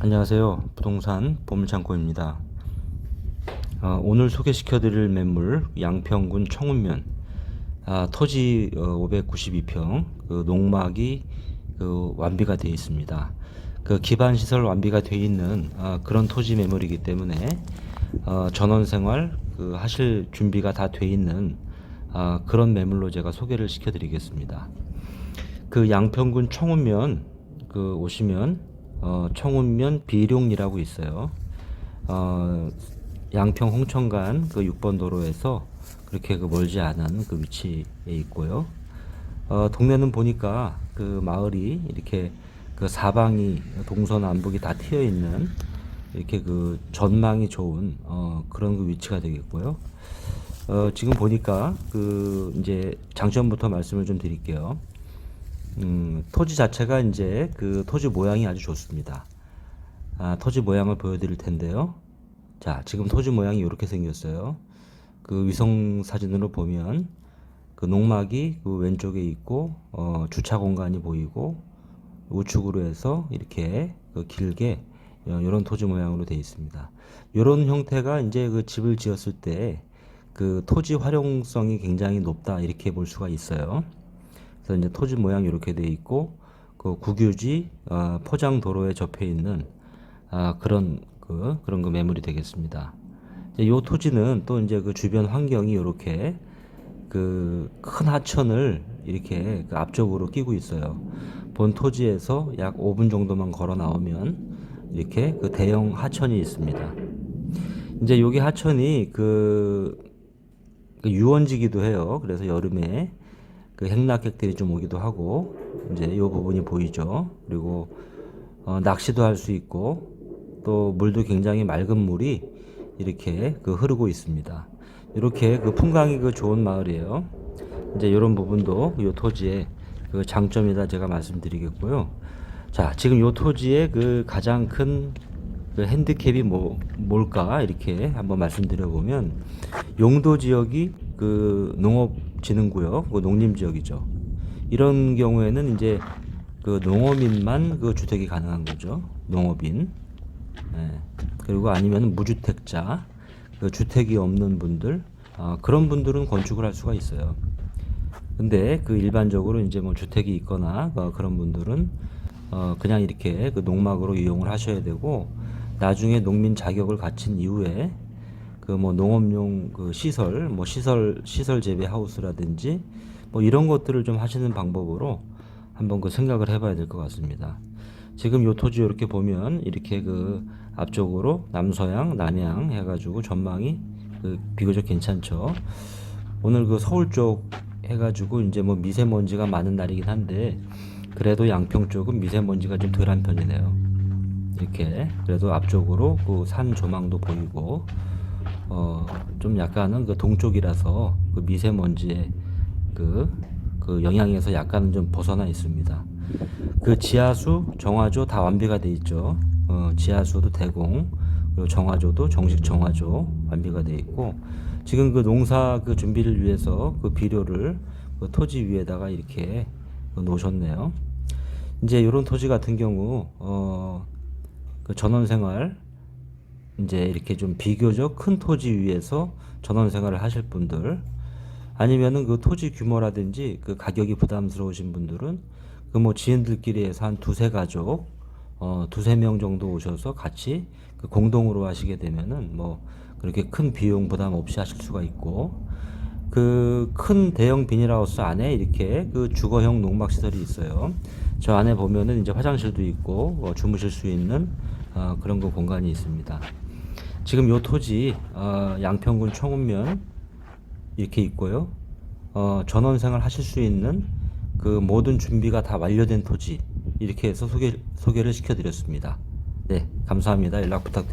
안녕하세요. 부동산 보물창고입니다. 어, 오늘 소개시켜드릴 매물 양평군 청운면 아, 토지 어, 592평 그 농막이 그 완비가 되어 있습니다. 그 기반 시설 완비가 되어 있는 아, 그런 토지 매물이기 때문에 어, 전원생활 그 하실 준비가 다돼 있는 아, 그런 매물로 제가 소개를 시켜드리겠습니다. 그 양평군 청운면 그 오시면 어, 청운면 비룡리라고 있어요. 어, 양평 홍천간 그 6번 도로에서 그렇게 그 멀지 않은 그 위치에 있고요. 어, 동네는 보니까 그 마을이 이렇게 그 사방이 동서남북이 다 트여 있는 이렇게 그 전망이 좋은 어, 그런 그 위치가 되겠고요. 어, 지금 보니까 그 이제 장점부터 말씀을 좀 드릴게요. 음, 토지 자체가 이제 그 토지 모양이 아주 좋습니다. 아, 토지 모양을 보여드릴 텐데요. 자, 지금 토지 모양이 이렇게 생겼어요. 그 위성 사진으로 보면 그 농막이 그 왼쪽에 있고 어, 주차 공간이 보이고 우측으로 해서 이렇게 그 길게 이런 토지 모양으로 되어 있습니다. 이런 형태가 이제 그 집을 지었을 때 그 토지 활용성이 굉장히 높다 이렇게 볼 수가 있어요. 그래서 이제 토지 모양이 이렇게 돼 있고 그 국유지 어, 포장 도로에 접해 있는 아, 그런 그 그런 그 매물이 되겠습니다. 요 토지는 또 이제 그 주변 환경이 이렇게 그 큰 하천을 이렇게 그 앞쪽으로 끼고 있어요. 본 토지에서 약 5분 정도만 걸어 나오면 이렇게 그 대형 하천이 있습니다. 이제 여기 하천이 그, 그 유원지기도 해요. 그래서 여름에 그 행락객들이 좀 오기도 하고 이제 이 부분이 보이죠. 그리고 어, 낚시도 할 수 있고 또 물도 굉장히 맑은 물이 이렇게 그 흐르고 있습니다. 이렇게 그 풍광이 그 좋은 마을이에요. 이제 이런 부분도 이 토지의 그 장점이다 제가 말씀드리겠고요. 자, 지금 이 토지의 그 가장 큰 그 핸디캡이 뭐 뭘까 이렇게 한번 말씀드려 보면 용도 지역이 그 농업 진흥구역, 그 농림지역이죠. 이런 경우에는 이제 그 농어민만 그 주택이 가능한 거죠. 농업인. 예. 그리고 아니면 무주택자, 그 주택이 없는 분들, 아, 그런 분들은 건축을 할 수가 있어요. 근데 그 일반적으로 이제 뭐 주택이 있거나 어, 그런 분들은 어, 그냥 이렇게 그 농막으로 이용을 하셔야 되고 나중에 농민 자격을 갖춘 이후에 그 뭐 농업용 그 시설, 뭐 시설 시설 재배 하우스라든지 뭐 이런 것들을 좀 하시는 방법으로 한번 그 생각을 해봐야 될 것 같습니다. 지금 요 토지 이렇게 보면 이렇게 그 앞쪽으로 남서양, 남양 해가지고 전망이 그 비교적 괜찮죠. 오늘 그 서울 쪽 해가지고 이제 뭐 미세먼지가 많은 날이긴 한데 그래도 양평 쪽은 미세먼지가 좀 덜한 편이네요. 이렇게 그래도 앞쪽으로 그 산 조망도 보이고 어 좀 약간은 그 동쪽이라서 그 미세먼지의 그, 그 영향에서 약간은 좀 벗어나 있습니다. 그 지하수, 정화조 다 완비가 돼 있죠. 어, 지하수도 대공, 그리고 정화조도 정식 정화조 완비가 돼 있고 지금 그 농사 그 준비를 위해서 그 비료를 그 토지 위에다가 이렇게 그 놓으셨네요. 이제 이런 토지 같은 경우 어, 그 전원 생활 이제 이렇게 좀 비교적 큰 토지 위에서 전원 생활을 하실 분들 아니면은 그 토지 규모라든지 그 가격이 부담스러우신 분들은 그 뭐 지인들끼리 해서 한 두세 가족 어 두세 명 정도 오셔서 같이 그 공동으로 하시게 되면은 뭐 그렇게 큰 비용 부담 없이 하실 수가 있고 그 큰 대형 비닐하우스 안에 이렇게 그 주거형 농막 시설이 있어요. 저 안에 보면은 이제 화장실도 있고 어, 주무실 수 있는 어, 그런 거 공간이 있습니다. 지금 요 토지 어, 양평군 청운면 이렇게 있고요. 어, 전원생활 하실 수 있는 그 모든 준비가 다 완료된 토지 이렇게 해서 소개 소개를 시켜드렸습니다. 네, 감사합니다. 연락 부탁드립니다.